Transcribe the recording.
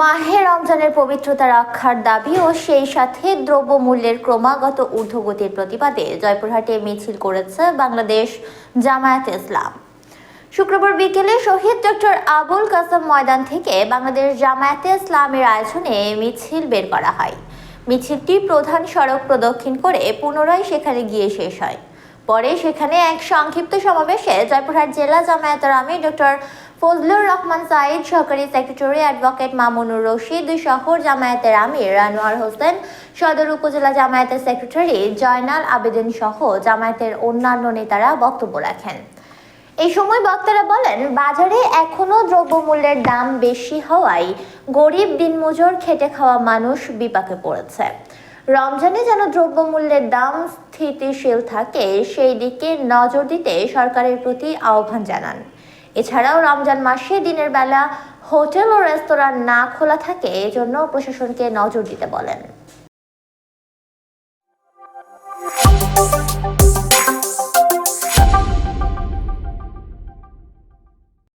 মাহে রমজানের পবিত্রতা রক্ষার দাবি ও সেই সাথে দ্রব্যমূল্যের ক্রমাগত ঊর্ধ্বগতির প্রতিবাদে জয়পুরহাটে মিছিল করেছে বাংলাদেশ জামায়াত ইসলাম। শুক্রবার বিকেলে শহীদ ডক্টর আবুল কাসম ময়দান থেকে বাংলাদেশ জামায়াতে ইসলামের আয়োজনে মিছিল বের করা হয়। মিছিলটি প্রধান সড়ক প্রদক্ষিণ করে পুনরায় সেখানে গিয়ে শেষ হয়। পরে সেখানে এক সংক্ষিপ্ত সমাবেশে জয়পুরহাট জেলা জামায়াতের আমির ডক্টর ফজলুর রহমান সাইদ সহকারী সেক্রেটারি অ্যাডভোকেট মামুনুর রশিদ শহর জামায়াতের আমির আনোয়ার হোসেন, সদর উপজেলা জামায়াতের সেক্রেটারি জয়নাল আবেদিন সহ জামায়াতের অন্যান্য নেতারা বক্তব্য রাখেন। এই সময় বক্তারা বলেন, বাজারে এখনও দ্রব্যমূল্যের দাম বেশি হওয়ায় গরিব দিনমজুর খেটে খাওয়া মানুষ বিপাকে পড়েছে। রমজানে যেন দ্রব্যমূল্যের দাম স্থিতিশীল থাকে, সেই দিকে নজর দিতে সরকারের প্রতি আহ্বান জানান। এছাড়াও রমজান মাসে দিনের বেলা হোটেল ও রেস্তোরাঁ না খোলা থাকে, এজন্য প্রশাসনকে নজর দিতে বলেন।